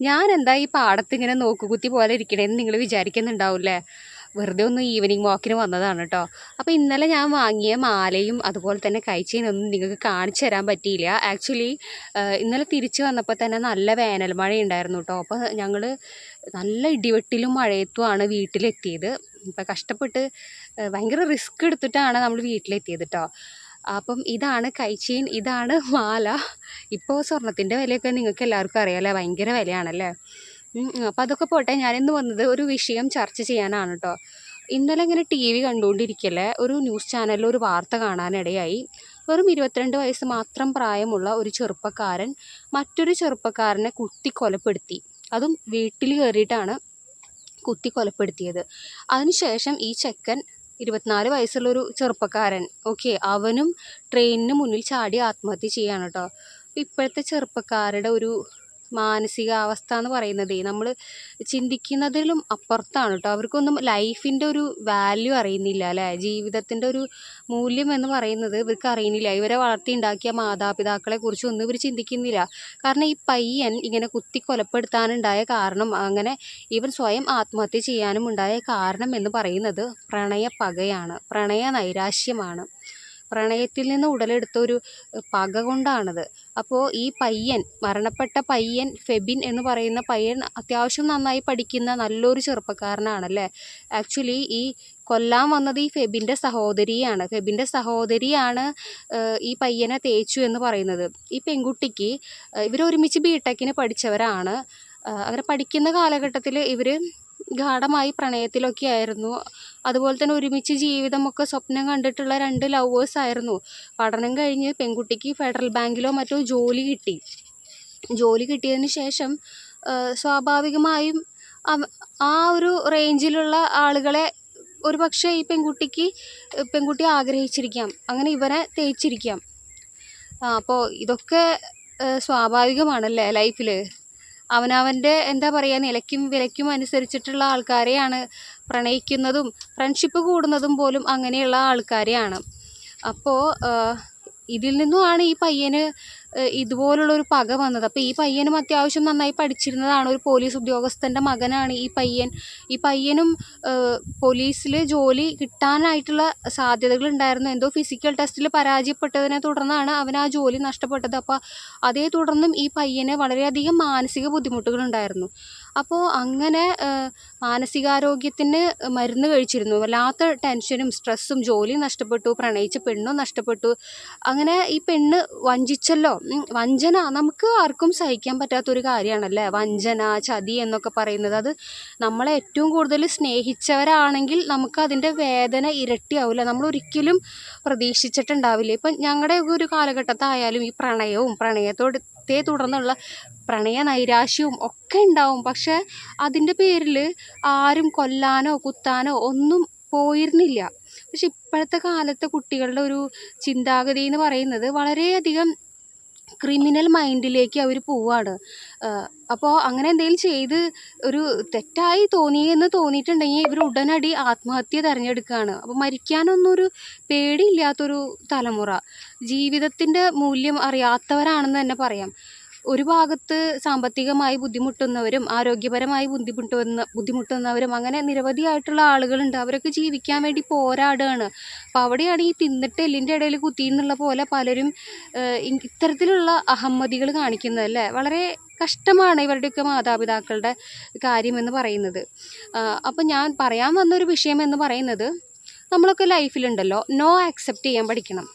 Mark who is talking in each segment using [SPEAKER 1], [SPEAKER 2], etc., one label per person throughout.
[SPEAKER 1] ഞാൻ എന്താ ഈ പാടത്ത് ഇങ്ങനെ നോക്കുകുത്തി പോലെ ഇരിക്കണേന്ന് നിങ്ങൾ വിചാരിക്കുന്നുണ്ടാവില്ലേ? വെറുതെ ഒന്ന് ഈവനിങ് വാക്കിന് വന്നതാണ് കേട്ടോ അപ്പോൾ ഇന്നലെ ഞാൻ വാങ്ങിയ മാലയും അതുപോലെ തന്നെ കഴിച്ചതിനൊന്നും നിങ്ങൾക്ക് കാണിച്ചു തരാൻ പറ്റിയില്ല. ആക്ച്വലി ഇന്നലെ തിരിച്ചു വന്നപ്പോൾ തന്നെ നല്ല വേനൽ മഴ ഉണ്ടായിരുന്നു കേട്ടോ അപ്പോൾ ഞങ്ങൾ നല്ല ഇടിവെട്ടിലും മഴയത്തുമാണ് വീട്ടിലെത്തിയത്. ഇപ്പം കഷ്ടപ്പെട്ട് ഭയങ്കര റിസ്ക് എടുത്തിട്ടാണ് നമ്മൾ വീട്ടിലെത്തിയത് കേട്ടോ അപ്പം ഇതാണ് കൈച്ചീൻ ഇതാണ് മാല. ഇപ്പോൾ സ്വർണത്തിന്റെ വിലയൊക്കെ നിങ്ങൾക്ക് എല്ലാവർക്കും അറിയാമല്ലേ ഭയങ്കര വിലയാണല്ലേ? അപ്പം അതൊക്കെ പോട്ടെ ഞാനിന്ന് വന്നത് ഒരു വിഷയം ചർച്ച ചെയ്യാനാണ് കേട്ടോ ഇന്നലെ ഇങ്ങനെ ടി വി കണ്ടുകൊണ്ടിരിക്കല്ലേ ഒരു ന്യൂസ് ചാനലിൽ ഒരു വാർത്ത കാണാനിടയായി. വെറും ഇരുപത്തിരണ്ട് വയസ്സ് മാത്രം പ്രായമുള്ള ഒരു ചെറുപ്പക്കാരൻ മറ്റൊരു ചെറുപ്പക്കാരനെ കുത്തി കൊലപ്പെടുത്തി അതും വീട്ടിൽ കയറിയിട്ടാണ് കുത്തി കൊലപ്പെടുത്തിയത് അതിനുശേഷം ഈ ചെക്കൻ ഇരുപത്തിനാല് വയസ്സുള്ളൊരു ചെറുപ്പക്കാരൻ. ഓക്കെ അവനും ട്രെയിനിന് മുന്നിൽ ചാടി ആത്മഹത്യ ചെയ്യുകയാണ് കേട്ടോ ഇപ്പോഴത്തെ ചെറുപ്പക്കാരുടെ ഒരു മാനസികാവസ്ഥ എന്ന് പറയുന്നതേ. നമ്മൾ ചിന്തിക്കുന്നതിലും അപ്പുറത്താണ് കേട്ടോ. അവർക്കൊന്നും ലൈഫിന്റെ ഒരു വാല്യൂ അറിയുന്നില്ല അല്ലേ? ജീവിതത്തിന്റെ ഒരു മൂല്യം എന്ന് പറയുന്നത് ഇവർക്ക് അറിയുന്നില്ല. ഇവരെ വളർത്തി ഉണ്ടാക്കിയ മാതാപിതാക്കളെ കുറിച്ചൊന്നും ഇവർ ചിന്തിക്കുന്നില്ല. കാരണം ഈ പയ്യൻ ഇങ്ങനെ കുത്തി കൊലപ്പെടുത്താനുണ്ടായ കാരണം അങ്ങനെ ഇവൻ സ്വയം ആത്മഹത്യ ചെയ്യാനും ഉണ്ടായ കാരണം എന്ന് പറയുന്നത് പ്രണയപ്പകയാണ്. പ്രണയ നൈരാശ്യമാണ് പ്രണയത്തിൽ നിന്ന് ഉടലെടുത്ത ഒരു പക കൊണ്ടാണത്. അപ്പോൾ ഈ പയ്യൻ മരണപ്പെട്ട പയ്യൻ ഫെബിൻ എന്ന് പറയുന്ന പയ്യൻ അത്യാവശ്യം നന്നായി പഠിക്കുന്ന നല്ലൊരു ചെറുപ്പക്കാരനാണല്ലേ? ആക്ച്വലി ഈ കൊല്ലാൻ വന്നത് ഈ ഫെബിന്റെ സഹോദരിയാണ്. ഫെബിന്റെ സഹോദരിയാണ് ഈ പയ്യനെ തേച്ചു എന്ന് പറയുന്നത്. ഈ പെൺകുട്ടിക്ക് ഇവരൊരുമിച്ച് ബി ടെക്കിന് പഠിച്ചവരാണ്. അങ്ങനെ പഠിക്കുന്ന കാലഘട്ടത്തിൽ ഇവർ ഗാഢമായി പ്രണയത്തിലൊക്കെ ആയിരുന്നു അതുപോലെ തന്നെ ഒരുമിച്ച് ജീവിതമൊക്കെ സ്വപ്നം കണ്ടിട്ടുള്ള രണ്ട് ലവേഴ്സ് ആയിരുന്നു. പഠനം കഴിഞ്ഞ് പെൺകുട്ടിക്ക് ഫെഡറൽ ബാങ്കിലോ മറ്റോ ജോലി കിട്ടി. ജോലി കിട്ടിയതിന് ശേഷം സ്വാഭാവികമായും ആ ഒരു റേഞ്ചിലുള്ള ആളുകളെ ഒരു പക്ഷേ ഈ പെൺകുട്ടിക്ക് പെൺകുട്ടി ആഗ്രഹിച്ചിരിക്കാം. അങ്ങനെ ഇവരെ തേച്ചിരിക്കാം. അപ്പോൾ ഇതൊക്കെ സ്വാഭാവികമാണല്ലേ ലൈഫിൽ അവനവന്റെ എന്താ പറയുക നിലയ്ക്കും വിലയ്ക്കും അനുസരിച്ചിട്ടുള്ള ആൾക്കാരെയാണ് പ്രണയിക്കുന്നതും ഫ്രണ്ട്ഷിപ്പ് കൂടുന്നതും പോലും അങ്ങനെയുള്ള ആൾക്കാരെയാണ്. അപ്പോൾ ഇതിൽ നിന്നുമാണ് ഈ പയ്യന് ഇതുപോലുള്ള ഒരു പക വന്നത്. അപ്പോൾ ഈ പയ്യനും അത്യാവശ്യം നന്നായി പഠിച്ചിരുന്നതാണ്. ഒരു പോലീസ് ഉദ്യോഗസ്ഥന്റെ മകനാണ് ഈ പയ്യൻ. ഈ പയ്യനും പോലീസിൽ ജോലി കിട്ടാനായിട്ടുള്ള സാധ്യതകളുണ്ടായിരുന്നു. എന്തോ ഫിസിക്കൽ ടെസ്റ്റിൽ പരാജയപ്പെട്ടതിനെ തുടർന്നാണ് അവൻ ആ ജോലി നഷ്ടപ്പെട്ടത്. അപ്പോൾ അതേ തുടർന്നും ഈ പയ്യന് വളരെയധികം മാനസിക ബുദ്ധിമുട്ടുകളുണ്ടായിരുന്നു. അപ്പോൾ അങ്ങനെ മാനസികാരോഗ്യത്തിന് മരുന്ന് കഴിച്ചിരുന്നു. വല്ലാത്ത ടെൻഷനും സ്ട്രെസ്സും ജോലി നഷ്ടപ്പെട്ടു പ്രണയിച്ച പെണ്ണും നഷ്ടപ്പെട്ടു. അങ്ങനെ ഈ പെണ്ണ് വഞ്ചിച്ചല്ലോ. വഞ്ചന നമുക്ക് ആർക്കും സഹിക്കാൻ പറ്റാത്തൊരു കാര്യമാണല്ലേ? വഞ്ചന ചതി എന്നൊക്കെ പറയുന്നത്. അത് നമ്മളെ ഏറ്റവും കൂടുതൽ സ്നേഹിച്ചവരാണെങ്കിൽ നമുക്ക് അതിന്റെ വേദന ഇരട്ടിയാവില്ല. നമ്മൾ ഒരിക്കലും പ്രതീക്ഷിച്ചിട്ടുണ്ടാവില്ല. ഇപ്പം ഞങ്ങളുടെ ഒരു കാലഘട്ടത്തായാലും ഈ പ്രണയവും പ്രണയത്തോടത്തെ തുടർന്നുള്ള പ്രണയ നൈരാശ്യവും ഒക്കെ ഉണ്ടാവും. പക്ഷെ അതിന്റെ പേരിൽ ആരും കൊല്ലാനോ കുത്താനോ ഒന്നും പോയിരുന്നില്ല. പക്ഷെ ഇപ്പോഴത്തെ കാലത്തെ കുട്ടികളുടെ ഒരു ചിന്താഗതി എന്ന് പറയുന്നത് വളരെയധികം ക്രിമിനൽ മൈൻഡിലേക്ക് അവർ പോവാണ്. അപ്പോൾ അങ്ങനെ എന്തെങ്കിലും ചെയ്ത് ഒരു തെറ്റായി തോന്നി എന്ന് തോന്നിയിട്ടുണ്ടെങ്കിൽ ഇവർ ഉടനടി ആത്മഹത്യ തിരഞ്ഞെടുക്കുകയാണ് അപ്പോൾ മരിക്കാനൊന്നും ഒരു പേടിയില്ലാത്തൊരു തലമുറ. ജീവിതത്തിന്റെ മൂല്യം അറിയാത്തവരാണെന്ന് തന്നെ പറയാം. ഒരു ഭാഗത്ത് സാമ്പത്തികമായി ബുദ്ധിമുട്ടുന്നവരും ആരോഗ്യപരമായി ബുദ്ധിമുട്ടുന്ന ബുദ്ധിമുട്ടുന്നവരും അങ്ങനെ നിരവധിയായിട്ടുള്ള ആളുകളുണ്ട്. അവരൊക്കെ ജീവിക്കാൻ വേണ്ടി പോരാടുകയാണ് അപ്പോൾ അവിടെയാണ് ഈ തിന്നിട്ട് എല്ലിന്റെ ഇടയിൽ കുത്തി എന്നുള്ള പോലെ പലരും ഇത്തരത്തിലുള്ള അഹമ്മതികൾ കാണിക്കുന്നത് അല്ലേ? വളരെ കഷ്ടമാണ് ഇവരുടെയൊക്കെ മാതാപിതാക്കളുടെ കാര്യമെന്ന് പറയുന്നത്. അപ്പം ഞാൻ പറയാൻ വന്നൊരു വിഷയം എന്ന് പറയുന്നത് നമ്മളൊക്കെ ലൈഫിലുണ്ടല്ലോ നോ ആക്സെപ്റ്റ് ചെയ്യാൻ പഠിക്കണം.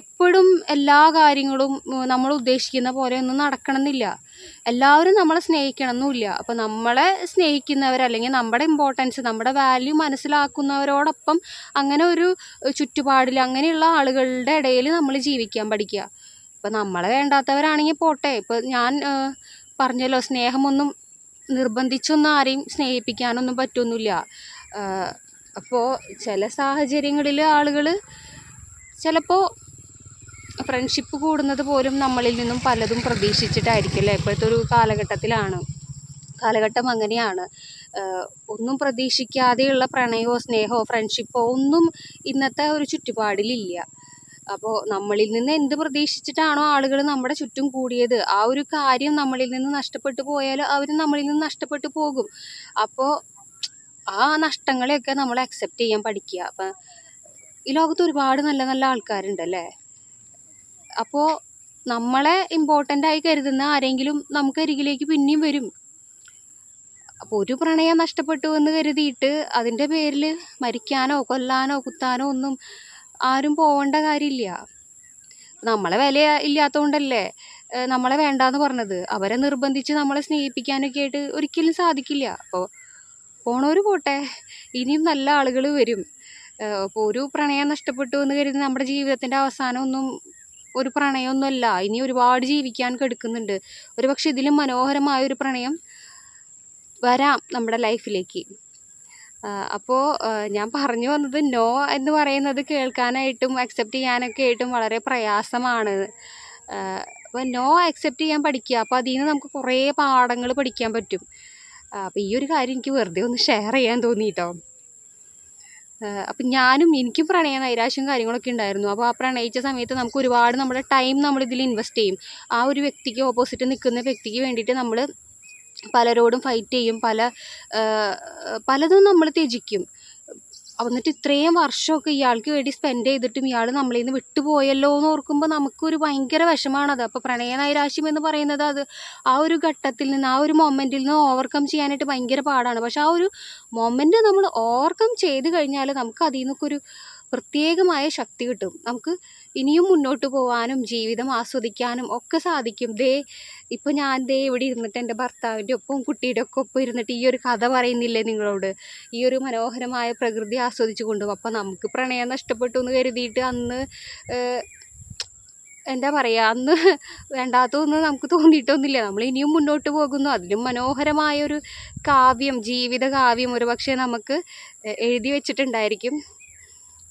[SPEAKER 1] എപ്പോഴും എല്ലാ കാര്യങ്ങളും നമ്മൾ ഉദ്ദേശിക്കുന്ന പോലെ ഒന്നും നടക്കണമെന്നില്ല. എല്ലാവരും നമ്മളെ സ്നേഹിക്കണം എന്നുമില്ല അപ്പോൾ നമ്മളെ സ്നേഹിക്കുന്നവർ അല്ലെങ്കിൽ നമ്മുടെ ഇമ്പോർട്ടൻസ് നമ്മുടെ വാല്യൂ മനസ്സിലാക്കുന്നവരോടൊപ്പം അങ്ങനെ ഒരു ചുറ്റുപാടിൽ അങ്ങനെയുള്ള ആളുകളുടെ ഇടയിൽ നമ്മൾ ജീവിക്കാൻ പഠിക്കുക. ഇപ്പോൾ നമ്മളെ വേണ്ടാത്തവരാണെങ്കിൽ പോട്ടെ. ഇപ്പോൾ ഞാൻ പറഞ്ഞല്ലോ സ്നേഹമൊന്നും നിർബന്ധിച്ചൊന്നും ആരെയും സ്നേഹിപ്പിക്കാനൊന്നും പറ്റൊന്നുമില്ല. അപ്പോൾ ചില സാഹചര്യങ്ങളിൽ ആളുകൾ ചിലപ്പോൾ ഫ്രണ്ട്ഷിപ്പ് കൂടുന്നത് പോലും നമ്മളിൽ നിന്നും പലതും പ്രതീക്ഷിച്ചിട്ടായിരിക്കും അല്ലേ? ഇപ്പോഴത്തെ ഒരു കാലഘട്ടത്തിലാണ്. കാലഘട്ടം അങ്ങനെയാണ്. ഒന്നും പ്രതീക്ഷിക്കാതെയുള്ള പ്രണയമോ സ്നേഹമോ ഫ്രണ്ട്ഷിപ്പോ ഒന്നും ഇന്നത്തെ ഒരു ചുറ്റുപാടിലില്ല. അപ്പോൾ നമ്മളിൽ നിന്ന് എന്ത് പ്രതീക്ഷിച്ചിട്ടാണോ ആളുകൾ നമ്മുടെ ചുറ്റും കൂടിയത്? ആ ഒരു കാര്യം നമ്മളിൽ നിന്ന് നഷ്ടപ്പെട്ടു പോയാൽ അവർ നമ്മളിൽ നിന്ന് നഷ്ടപ്പെട്ടു പോകും. അപ്പോൾ ആ നഷ്ടങ്ങളെയൊക്കെ നമ്മൾ അക്സെപ്റ്റ് ചെയ്യാൻ പഠിക്കുക. അപ്പം ഈ ലോകത്ത് ഒരുപാട് നല്ല നല്ല ആൾക്കാരുണ്ടല്ലേ അപ്പോൾ നമ്മളെ ഇമ്പോർട്ടന്റ് ആയി കരുതുന്ന ആരെങ്കിലും നമുക്ക് അരികിലേക്ക് പിന്നെയും വരും. അപ്പോൾ ഒരു പ്രണയം നഷ്ടപ്പെട്ടു എന്ന് കരുതിയിട്ട് അതിന്റെ പേരിൽ മരിക്കാനോ കൊല്ലാനോ കുത്താനോ ഒന്നും ആരും പോകേണ്ട കാര്യമില്ല. നമ്മളെ വില ഇല്ലാത്തതുകൊണ്ടല്ലേ നമ്മളെ വേണ്ടാന്ന് പറഞ്ഞത്. അവരെ നിർബന്ധിച്ച് നമ്മളെ സ്നേഹിപ്പിക്കാനൊക്കെ ആയിട്ട് ഒരിക്കലും സാധിക്കില്ല. അപ്പോൾ പോണവർ പോട്ടെ ഇനിയും നല്ല ആളുകൾ വരും. അപ്പോൾ ഒരു പ്രണയം നഷ്ടപ്പെട്ടു എന്ന് കരുതി നമ്മുടെ ജീവിതത്തിന്റെ അവസാനമൊന്നും ഒരു പ്രണയമൊന്നുമല്ല. ഇനി ഒരുപാട് ജീവിക്കാൻ കെടുക്കുന്നുണ്ട്. ഒരു പക്ഷെ ഇതിലും മനോഹരമായ ഒരു പ്രണയം വരാം നമ്മുടെ ലൈഫിലേക്ക്. അപ്പോൾ ഞാൻ പറഞ്ഞു വന്നത് നോ എന്ന് പറയുന്നത് കേൾക്കാനായിട്ടും അക്സെപ്റ്റ് ചെയ്യാനൊക്കെ ആയിട്ടും വളരെ പ്രയാസമാണ്. അപ്പോൾ നോ അക്സെപ്റ്റ് ചെയ്യാൻ പഠിക്കുക. അപ്പോൾ അതിൽ നിന്ന് നമുക്ക് കുറേ പാഠങ്ങൾ പഠിക്കാൻ പറ്റും. അപ്പോൾ ഈ ഒരു കാര്യം എനിക്ക് വെറുതെ ഒന്ന് ഷെയർ ചെയ്യാൻ തോന്നി കേട്ടോ അപ്പം ഞാനും എനിക്ക് പ്രണയ നൈരാശ്യം കാര്യങ്ങളൊക്കെ ഉണ്ടായിരുന്നു. അപ്പോൾ ആ പ്രണയിച്ച സമയത്ത് നമുക്ക് ഒരുപാട് നമ്മുടെ ടൈം നമ്മൾ ഇതിൽ ഇൻവെസ്റ്റ് ചെയ്യും. ആ ഒരു വ്യക്തിക്ക് ഓപ്പോസിറ്റ് നിൽക്കുന്ന വ്യക്തിക്ക് വേണ്ടിയിട്ട് നമ്മൾ പലരോടും ഫൈറ്റ് ചെയ്യും. പല പലതും നമ്മൾ ത്യജിക്കും. എന്നിട്ട് ഇത്രയും വർഷമൊക്കെ ഇയാൾക്ക് വേണ്ടി സ്പെൻഡ് ചെയ്തിട്ടും ഇയാൾ നമ്മളിൽ നിന്ന് വിട്ടുപോയല്ലോ എന്ന് ഓർക്കുമ്പോൾ നമുക്കൊരു ഭയങ്കര വിഷമാണത്. അപ്പോൾ പ്രണയ നൈരാശ്യം എന്ന് പറയുന്നത് അത് ആ ഒരു ഘട്ടത്തിൽ നിന്ന് ആ ഒരു മൊമെന്റിൽ നിന്ന് ഓവർകം ചെയ്യാനായിട്ട് ഭയങ്കര പാടാണ്. പക്ഷെ ആ ഒരു മൊമെന്റ് നമ്മൾ ഓവർകം ചെയ്ത് കഴിഞ്ഞാൽ നമുക്ക് അതിൽ നിന്നൊക്കെ ഒരു പ്രത്യേകമായ ശക്തി കിട്ടും. നമുക്ക് ഇനിയും മുന്നോട്ട് പോകാനും ജീവിതം ആസ്വദിക്കാനും ഒക്കെ സാധിക്കും. ദേ ഇപ്പം ഞാൻ ദേ ഇവിടെ ഇരുന്നിട്ട് എന്റെ ഭർത്താവിന്റെ ഒപ്പം കുട്ടിയുടെ ഒക്കെ ഒപ്പം ഇരുന്നിട്ട് ഈ ഒരു കഥ പറയുന്നില്ലേ നിങ്ങളോട്? ഈ ഒരു മനോഹരമായ പ്രകൃതി ആസ്വദിച്ചു കൊണ്ടും അപ്പം നമുക്ക് പ്രണയം നഷ്ടപ്പെട്ടു എന്ന് കരുതിയിട്ട് അന്ന് എന്താ പറയുക അന്ന് വേണ്ടാത്തതൊന്നും നമുക്ക് തോന്നിയിട്ടൊന്നുമില്ല. നമ്മൾ ഇനിയും മുന്നോട്ട് പോകുന്നു. അതിലും മനോഹരമായൊരു കാവ്യം ജീവിത കാവ്യം ഒരു പക്ഷേ നമുക്ക് എഴുതി വെച്ചിട്ടുണ്ടായിരിക്കും.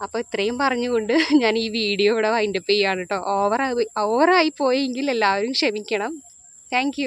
[SPEAKER 1] അപ്പോൾ ഇത്രയും പറഞ്ഞുകൊണ്ട് ഞാൻ ഈ വീഡിയോ ഇവിടെ വൈൻഡപ്പ് ചെയ്യുകയാണ് കേട്ടോ ഓവറായി ഓവറായി പോയെങ്കിൽ എല്ലാവരും ക്ഷമിക്കണം. താങ്ക്